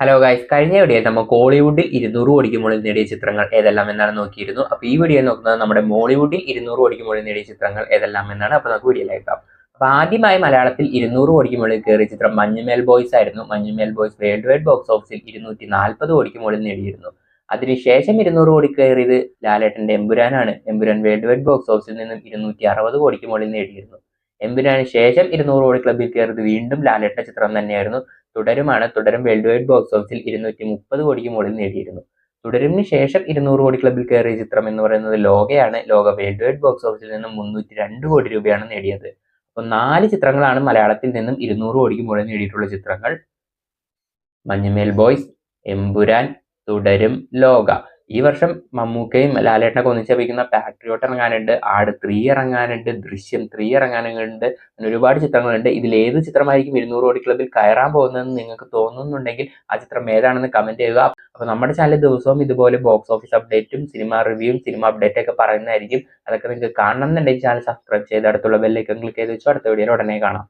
Hello guys കഴിഞ്ഞ വീഡിയോയിൽ നമ്മൾ കോളിവുഡിൽ ഇരുന്നൂറ് കോടിക്ക് നേടിയ ചിത്രങ്ങൾ ഏതെല്ലാം എന്നാണ് നോക്കിയിരുന്നു. അപ്പോൾ ഈ വീഡിയോ നോക്കുന്നത് നമ്മുടെ മോളിവുഡിൽ ഇരുന്നൂറ് കോടിക്ക് നേടിയ ചിത്രങ്ങൾ ഏതെല്ലാം എന്നാണ് അപ്പോൾ നമുക്ക് വീഡിയോയിലേക്കാം അപ്പോൾ ആദ്യമായി മലയാളത്തിൽ ഇരുന്നൂറ് കോടിക്ക് കയറിയ ചിത്രം മഞ്ഞുമേൽ ബോയ്സ് ആയിരുന്നു. Manjummel boys world wide box ഓഫീസിൽ ഇരുന്നൂറ്റി നാൽപ്പത് കോടിക്ക് നേടിയിരുന്നു. അതിനുശേഷം ഇരുന്നൂറ് കോടി കയറിയത് ലാലേട്ടന്റെ എമ്പുരാനാണ്. എമ്പുരാൻ വേൾഡ് വൈഡ് ബോക്സ് ഓഫീസിൽ നിന്നും ഇരുന്നൂറ്റി അറുപത് കോടിക്ക് മുകളിൽ നേടിയിരുന്നു. എമ്പുരാന് ശേഷം ഇരുന്നൂറ് കോടി ക്ലബിൽ കയറിയത് വീണ്ടും ലാലേട്ടന്റെ ചിത്രം തന്നെയായിരുന്നു. തുടരുമാണ്. തുടരും വേൾഡ് വൈഡ് ബോക്സ് ഓഫീസിൽ ഇരുന്നൂറ്റി മുപ്പത് കോടിക്ക് മുകളിൽ നേടിയിരുന്നു. തുടരുമിന് ശേഷം ഇരുന്നൂറ് കോടി ക്ലബിൽ കയറിയ ചിത്രം എന്ന് പറയുന്നത് ലോകയാണ്. ലോക വേൾഡ് വൈഡ് ബോക്സ് ഓഫീസിൽ നിന്നും മുന്നൂറ്റി രണ്ട് കോടി രൂപയാണ് നേടിയത്. അപ്പോൾ നാല് ചിത്രങ്ങളാണ് മലയാളത്തിൽ നിന്നും ഇരുന്നൂറ് കോടിക്ക് മുകളിൽ നേടിയിട്ടുള്ള ചിത്രങ്ങൾ. മഞ്ഞുമേൽ ബോയ്സ് എമ്പുരാൻ തുടരും ലോക. ഈ വർഷം മമ്മൂക്കയും ലാലേട്ടനൊക്കെ ഒന്നിച്ചപിക്കുന്ന പാട്രിയോട്ട് ഇറങ്ങാനുണ്ട് ആട് ത്രീ ഇറങ്ങാനുണ്ട് ദൃശ്യം ത്രീ ഇറങ്ങാനുണ്ട് അങ്ങനെ ഒരുപാട് ചിത്രങ്ങളുണ്ട്. ഇതിൽ ഏത് ചിത്രമായിരിക്കും ഇരുന്നൂറ് കോടി ക്ലബിൽ കയറാൻ പോകുന്നതെന്ന് നിങ്ങൾക്ക് തോന്നുന്നുണ്ടെങ്കിൽ ആ ചിത്രം ഏതാണെന്ന് കമന്റ് ചെയ്യുക. അപ്പോൾ നമ്മുടെ ചാനൽ ദിവസവും ഇതുപോലെ ബോക്സ് ഓഫീസ് അപ്ഡേറ്റും സിനിമ റിവ്യൂവും സിനിമ അപ്ഡേറ്റ് ഒക്കെ പറയുന്നതായിരിക്കും. അതൊക്കെ നിങ്ങൾക്ക് കാണണം എന്നുണ്ടെങ്കിൽ ചാനൽ സബ്സ്ക്രൈബ് ചെയ്ത് അടുത്തുള്ള ബെല്ലൈക്കൺ ക്ലിക്ക് ചെയ്ത് വെച്ചു അടുത്ത വീഡിയോയിൽ ഉടനെ കാണാം.